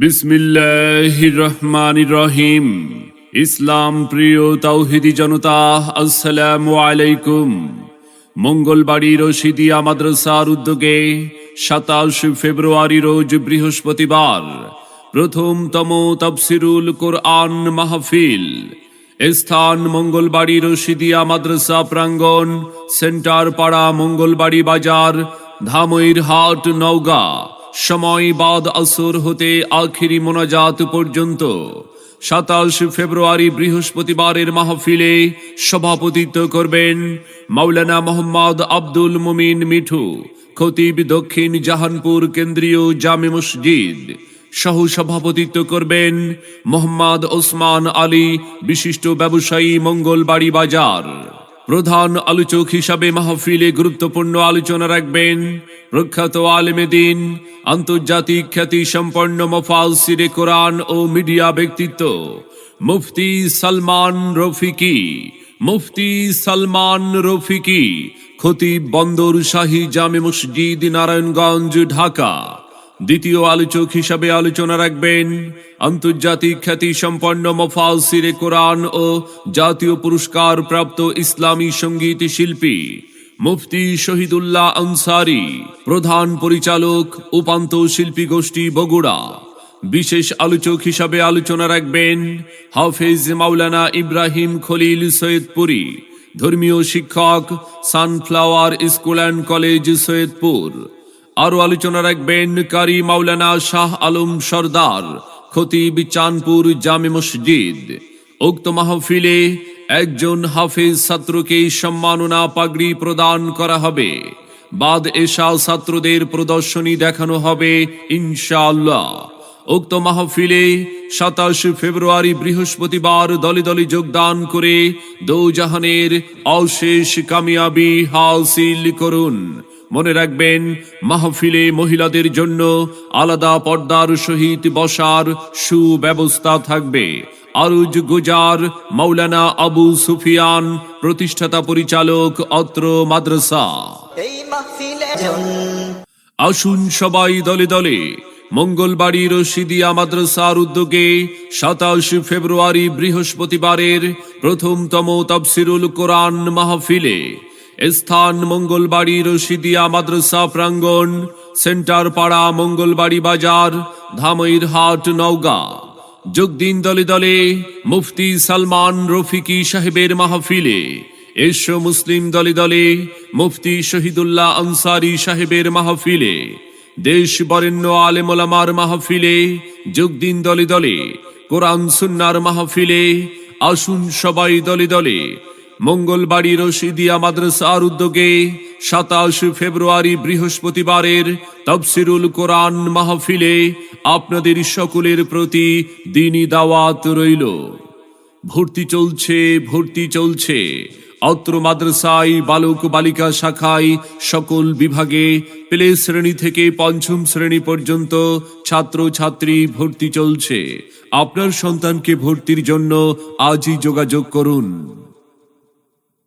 বিসমিল্লাহ রহমান রহিম ইসলাম প্রিয় তাওহিদি জনতা, আসসালামু আলাইকুম। মঙ্গলবাড়ি রশিদিয়া মাদ্রাসার উদ্যোগে সাতাশ ফেব্রুয়ারি রোজ বৃহস্পতিবার প্রথমতম তফসিরুল কোরআন মাহফিল। স্থান মঙ্গলবাড়ি রশিদিয়া মাদ্রাসা প্রাঙ্গণ সেন্টার পাড়া মঙ্গলবাড়ি বাজার ধামইর হাট নওগাঁ। সময় বাদ আসর হতে আখিরি মোনাজাত পর্যন্ত। সাতাশ ফেব্রুয়ারি বৃহস্পতিবারের মাহফিলে সভাপতিত্ব করবেন মাওলানা মোহাম্মদ আব্দুল মুমিন মিঠু, খতিব দক্ষিণ জাহানপুর কেন্দ্রীয় জামে মসজিদ। সহ সভাপতিত্ব করবেন মোহাম্মদ ওসমান আলী, বিশিষ্ট ব্যবসায়ী মঙ্গলবাড়ি বাজার। প্রধান আলোচক হিসাবে মাহফিলে গুরুত্বপূর্ণ আলোচনা রাখবেন প্রখ্যাত আলেমেদিন আন্তর্জাতিক খ্যাতি সম্পন্ন মফাল সিরে কোরআন ও মিডিয়া ব্যক্তিত্ব, মুফতি সালমান রফিকি, মুফতি সালমান রফিকি, খতিব বন্দর শাহী জামে মসজিদ নারায়ণগঞ্জ, ঢাকা। দ্বিতীয় আলোচক হিসাবে আলোচনা রাখবেন। আন্তর্জাতিক খ্যাতি সম্পন্ন মফাল সিরে কোরআন ও জাতীয় পুরস্কার প্রাপ্ত ইসলামী সংগীত শিল্পী মুফতি শহীদুল্লাহ আনসারি, প্রধান পরিচালক উপান্ত শিল্পী গোষ্ঠী বগুড়া। বিশেষ আলোচক হিসাবে আলোচনা রাখবেন হাফেজ মাওলানা ইব্রাহিম খলিল সৈয়দপুরী, ধর্মীয় শিক্ষক Sunflower School and College Saidpur. আরও আলোচনা রাখবেন কারি মাওলানা শাহ আলম সর্দার, খতিব চাঁদপুর জামে মসজিদ। উক্ত মাহফিলে একজন হাফেজ ছাত্রকে সম্মাননা পাগড়ি প্রদান করা হবে। বাদ এশা ছাত্রদের প্রদর্শনী দেখানো হবে, ইনশাআল্লাহ। উক্ত মাহফিলে সাতাশ ফেব্রুয়ারি বৃহস্পতিবার দলে দলে যোগদান করে দৌজাহানের অশেষ কামিয়াবি হাসিল করুন। মনে রাখবেন মাহফিলে মহিলাদের জন্য আলাদা পর্দার সহিত বসার সুব্যবস্থা থাকবে। আরুজ গুজার মৌলানা আবু সুফিয়ান প্রতিষ্ঠাতা পরিচালক অত্র মাদ্রাসা। আসুন সবাই দলে দলে মঙ্গলবাড়ি রশিদিয়া মাদ্রাসার উদ্যোগে সাতাশ ফেব্রুয়ারি বৃহস্পতিবারের প্রথমতম তফসিরুল কোরআন মাহফিলে স্থান মঙ্গলবাড়ি রশিদিয়া মাদ্রাসা প্রাঙ্গণ, সেন্টার পাড়া মঙ্গলবাড়ি বাজার, ধামইর হাট নওগাঁ। যোগদিন দলে দলে মুফতি সালমান রফিকি সাহেবের মাহফিলে, এসো মুসলিম দলে দলে মুফতি শহীদুল্লাহ আনসারি সাহেবের মাহফিলে, দেশ বরেণ্য আলেমলামার মাহফিলে, যোগ দিন দলে দলে কোরআন সুন্নার মাহফিলে, আসুন সবাই দলে দলে মঙ্গলবাড়ি রশিদিয়া মাদ্রাসার উদ্যোগে সাতাশ ফেব্রুয়ারি বৃহস্পতিবারের তফসিরুল কোরআন মাহফিলে আপনাদের সকলের প্রতি দিনই দাওয়াত রইল। ভর্তি চলছে ভর্তি চলছে। অত্র মাদ্রাসায় বালক বালিকা শাখায় সকল বিভাগে প্লে শ্রেণি থেকে পঞ্চম শ্রেণি পর্যন্ত ছাত্র ছাত্রী ভর্তি চলছে। আপনার সন্তানকে ভর্তির জন্য আজই যোগাযোগ করুন।